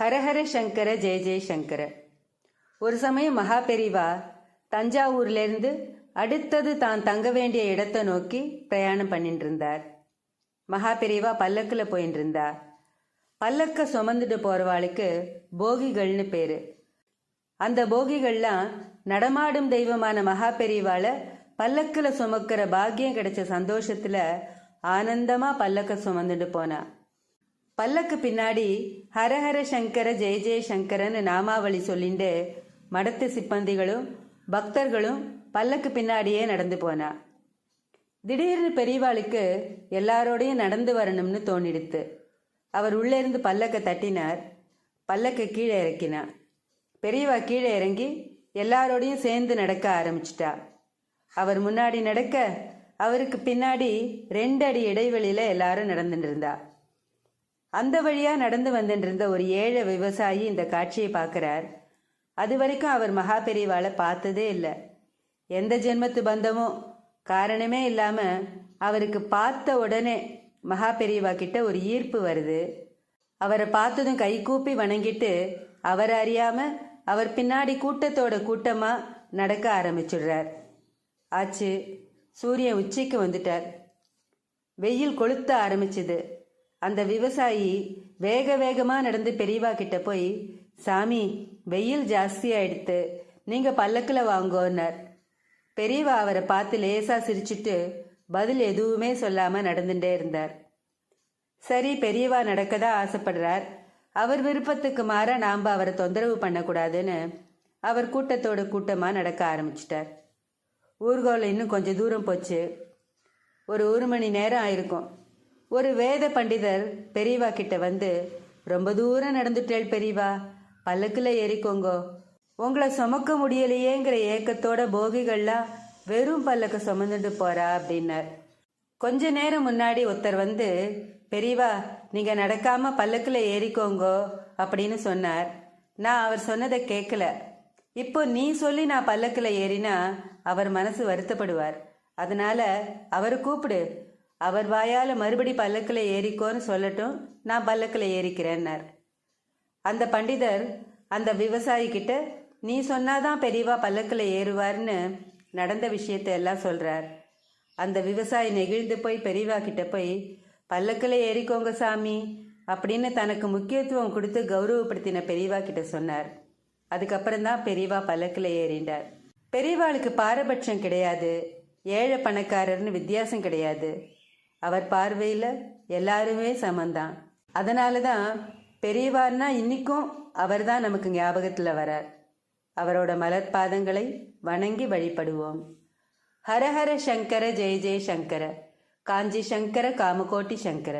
ஹரஹர சங்கர ஜெய ஜெயசங்கர ஒரு சமயம் மகா பெரிவா தஞ்சாவூர்லேருந்து அடுத்தது தான் தங்க வேண்டிய இடத்தை நோக்கி பிரயாணம் பண்ணிட்டு இருந்தார் மகா பெரிவா பல்லக்கில் போயின்னு இருந்தா பல்லக்க சுமந்துட்டு போகிறவாளுக்கு போகிகள்னு பேர். அந்த போகிகள்லாம் நடமாடும் தெய்வமான மகா பல்லக்கில் சுமக்கிற பாக்கியம் கிடைச்ச சந்தோஷத்தில் ஆனந்தமாக பல்லக்க சுமந்துட்டு போனான் பல்லக்கு பின்னாடி ஹரஹர சங்கர ஜெய ஜெய சங்கரன்னு நாமாவளி சொல்லிண்டு மடத்து சிப்பந்திகளும் பக்தர்களும் பல்லக்கு பின்னாடியே நடந்து போனா. திடீர்னு பெரியவாளுக்கு எல்லாரோடையும் நடந்து வரணும்னு தோணிடுத்து. அவர் உள்ளே இருந்து பல்லக்கை தட்டினார். பல்லக்கை கீழே இறக்கினார் பெரியவா கீழே இறங்கி எல்லாரோடையும் சேர்ந்து நடக்க ஆரம்பிச்சிட்டா. அவர் முன்னாடி நடக்க அவருக்கு பின்னாடி ரெண்டு அடி இடைவெளியில எல்லாரும் நடந்துட்டு இருந்தா. அந்த வழியா நடந்து வந்துட்டு இருந்த ஒரு ஏழை விவசாயி இந்த காட்சியை பார்க்கிறார். அது வரைக்கும் அவர் மகா பெரியவாளை பார்த்ததே இல்லை. எந்த ஜென்மத்து பந்தமும் காரணமே இல்லாம அவருக்கு பார்த்த உடனே மகா பெரியவா கிட்ட ஒரு ஈர்ப்பு வருது. அவரை பார்த்ததும் கை கூப்பி வணங்கிட்டு அவர் அறியாம அவர் பின்னாடி கூட்டத்தோட கூட்டமா நடக்க ஆரம்பிச்சிடுறார். ஆச்சு சூரியன் உச்சிக்கு வந்துட்டார். வெயில் கொளுத்த ஆரம்பிச்சுது. அந்த விவசாயி வேக வேகமாக நடந்து பெரியவா கிட்ட போய் சாமி வெயில் ஜாஸ்தி ஆயிடுத்து நீங்க பல்லக்கில் வாங்கோன்னார். பெரியவா அவரை பார்த்து லேசா சிரிச்சிட்டு பதில் எதுவுமே சொல்லாம நடந்துட்டே இருந்தார். சரி பெரியவா நடக்கதான் ஆசைப்படுறார். அவர் விருப்பத்துக்கு மாற நாம் அவரை தொந்தரவு பண்ணக்கூடாதுன்னு அவர் கூட்டத்தோட கூட்டமாக நடக்க ஆரம்பிச்சிட்டார். ஊர்கோல இன்னும் கொஞ்சம் தூரம் போச்சு. ஒரு ஒரு மணி நேரம் ஆயிருக்கும். ஒரு வேத பண்டிதர் பெரியவா கிட்ட வந்து ரொம்ப தூரம் நடந்துட்டேள் பெரியவா பல்லக்கில் ஏறிக்கோங்கோ. உங்களை சுமக்க முடியலையேங்கிற ஏக்கத்தோட போகிகள்லாம் வெறும் பல்லக்க சுமந்துட்டு போறா அப்படின்னார். கொஞ்ச நேரம் முன்னாடி ஒருத்தர் வந்து பெரியவா நீங்க நடக்காம பல்லக்கில் ஏறிக்கோங்கோ அப்படின்னு சொன்னார். நான் அவர் சொன்னதை கேட்கல இப்போ நீ சொல்லி நான் பல்லக்கில் ஏறினா அவர் மனசு வருத்தப்படுவார். அதனால அவரை கூப்பிடு அவர் வாயால் மறுபடி பல்லக்கில் ஏறிக்கோன்னு சொல்லட்டும் நான் பல்லக்கில் ஏறிக்கிறேன்னார். அந்த பண்டிதர் அந்த விவசாயிக்கிட்ட நீ சொன்னாதான் பெரியவா பல்லக்கில் ஏறுவார்னு நடந்த விஷயத்தை எல்லாம் சொல்கிறார் அந்த விவசாயி நெகிழ்ந்து போய் பெரியவா கிட்ட போய் பல்லக்கில் ஏறிக்கோங்க சாமி அப்படின்னு தனக்கு முக்கியத்துவம் கொடுத்து கௌரவப்படுத்தின பெரியவா கிட்ட சொன்னார். அதுக்கப்புறம் தான் பெரியவா பல்லக்கில் ஏறிண்டார் பெரியவாளுக்கு பாரபட்சம் கிடையாது. ஏழை பணக்காரர்னு வித்தியாசம் கிடையாது. அவர் பார்வையில் எல்லாருமே சமந்தான். அதனால தான் பெரியவார்னா இன்னிக்கும் அவர் தான் நமக்கு ஞாபகத்தில் வரார். அவரோட மலர் பாதங்களை வணங்கி வழிபடுவோம். ஹரஹர சங்கர ஜெய ஜெய சங்கர. காஞ்சி சங்கர காமகோட்டி சங்கர.